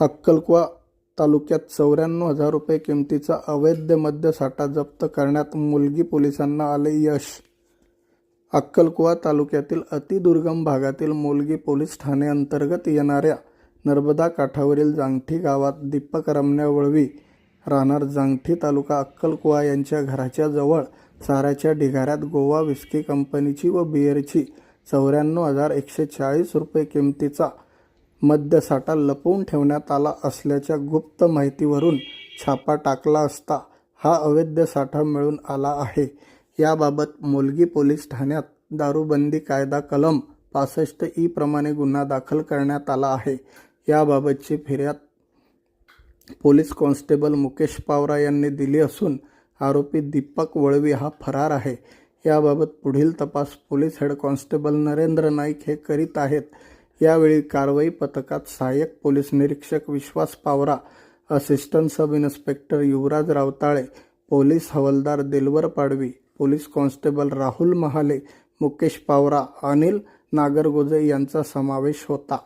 अक्कलकुवा तालुक्यात चौऱ्याण्णव हजार रुपये किमतीचा अवैध मद्यसाठा जप्त करण्यात मुलगी पोलिसांना आले यश. अक्कलकुवा तालुक्यातील अतिदुर्गम भागातील मुलगी पोलीस ठाणे अंतर्गत येणाऱ्या नर्मदा काठावरील जांगठी गावात दीपक रमण्या वळवी राहणार जांगठी तालुका अक्कलकुवा यांच्या घराच्या जवळ चाऱ्याच्या ढिगाऱ्यात गोवा विस्की कंपनीची व बिअरची चौऱ्याण्णव हजार एकशे चाळीस रुपये किमतीचा मद्यसाठा लपवून ठेवण्यात आला असल्याच्या गुप्त माहितीवरून छापा टाकला असता हा अवैध साठा मिळून आला आहे. याबाबत मोलगी पोलीस ठाण्यात दारूबंदी कायदा कलम पासष्ट ई प्रमाणे गुन्हा दाखल करण्यात आला आहे. याबाबतची फिर्याद पोलीस कॉन्स्टेबल मुकेश पावरा यांनी दिली असून आरोपी दीपक वळवी हा फरार आहे. याबाबत पुढील तपास police head constable Narendra Naik हे करीत आहेत. यावेळी कारवाई पथकात सहाय्यक पोलीस निरीक्षक Vishwas Pawara assistant sub inspector Yuvraj Rawtale police हवालदार दिलवर पाडवी पोलीस कॉन्स्टेबल राहुल महाले मुकेश पावरा अनिल नागरगोजे यांचा समावेश होता.